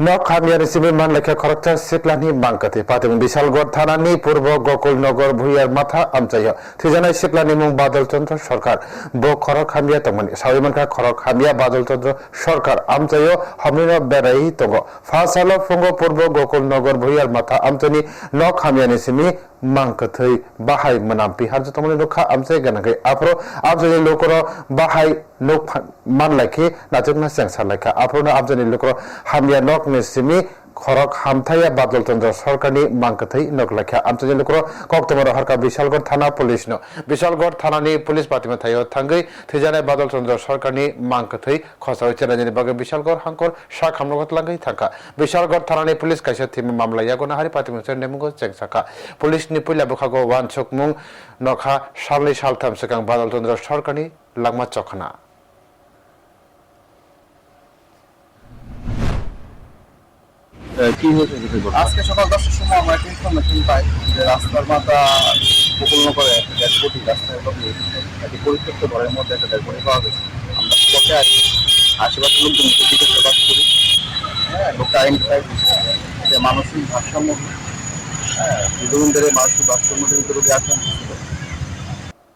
নখাগলিয়া রেসিমের মান লেখা খরচা সেকলানি বাংকাতে। পাতে বিশালগড় থানানি পূর্ব গোকুলনগর ভুইয়ার মাথা আমচাইয়া। থিজানাই সেকলানি মুং বাদলচন্দ্র সরকার। বো খরক হামিয়া তমনি। সাবিমানকা খরক হামিয়া বাদলচন্দ্র সরকার আমচাইও হমিন বেড়াই তঙ্গ। ফাঁসালো ফঙ্গ পূর্ব গোকুলনগর ভুইয়ার মাথা আমচনি নখামিয়া রেসিমি mang ka thai ba hai manam pi har jatomani rokha amse gana kai apro apjani lokoro ba hai nok man lakhi na chukna sang sar lakha apro na apjani lokoro hamya nok ne simi খরক হামথাইয়া বাদলতন্ত্র সরকারি মাংকাথাই নকলাখ্যা। আমচা জেলকর কক্তমর হরকা বিশালগড় থানা পুলিশনো বিশালগড় থানানি police বাতিমা থাইও থাঙ্গৈ। থিজানায় বাদলচন্দ্র সরকারনি মাংকাথাই খসাও চেনাজেনি বাগে বিশালগড় হাঙ্কর শাক হামলগত লাঙ্গৈ থাকা। বিশালগড় থানানি police কাইসা থিম মামলা ইয়াগোনা হারি পাতিমা চেন নেমুগো চেক সাকা পুলিশ নি পুইলা বুখাগো ওয়ান চকমুং নখা সালনি সালথাম সেকাং বাদলচন্দ্র সরকারনি লাগমা চখনা। কি হয়েছে আজকে সকাল দশটার সময় আমরা একটা ইনফরমেশন পাই যে রাস্তার মাথা বকুল করে একটা বডি রাস্তায় লগে একটি পরিত্যক্ত ঘরের মধ্যে একটা বডি পাওয়া গেছে। আমরা স্পটে আসি আশেপাশে লোকজন জিজ্ঞাসা বাস করি। হ্যাঁ যে মানসিক ভারসাম্য হ্যাঁ দীর্ঘদিন ধরে মানসিক ভারসাম্যজনিত রোগে আক্রান্ত